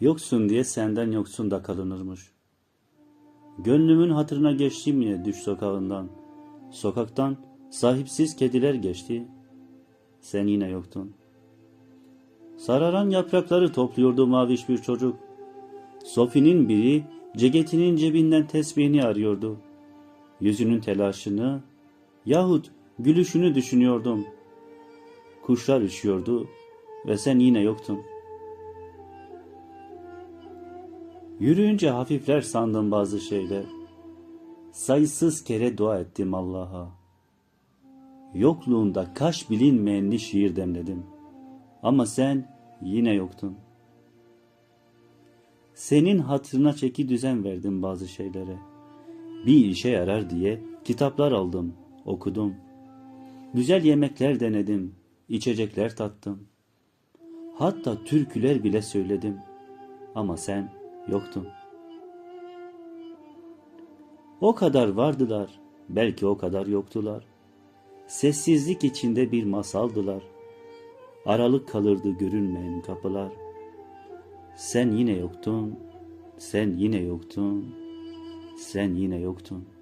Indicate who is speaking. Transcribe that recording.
Speaker 1: Yoksun diye senden yoksun da kalınırmış. Gönlümün hatırına geçtim yine düş sokağından. Sokaktan sahipsiz kediler geçti. Sen yine yoktun. Sararan yaprakları topluyordu maviş bir çocuk. Sofi'nin biri ceketinin cebinden tesbihini arıyordu. Yüzünün telaşını yahut gülüşünü düşünüyordum. Kuşlar üşüyordu ve sen yine yoktun. Yürüyünce hafifler sandım bazı şeyler. Sayısız kere dua ettim Allah'a. Yokluğunda kaş bilinmeyenli şiir demledim. Ama sen yine yoktun. Senin hatırına çeki düzen verdim bazı şeylere. Bir işe yarar diye kitaplar aldım, okudum. Güzel yemekler denedim, içecekler tattım. Hatta türküler bile söyledim. Ama sen yoktun. O kadar vardılar, belki o kadar yoktular. Sessizlik içinde bir masaldılar. Aralık kalırdı görünmeyen kapılar. Sen yine yoktun, sen yine yoktun, sen yine yoktun.''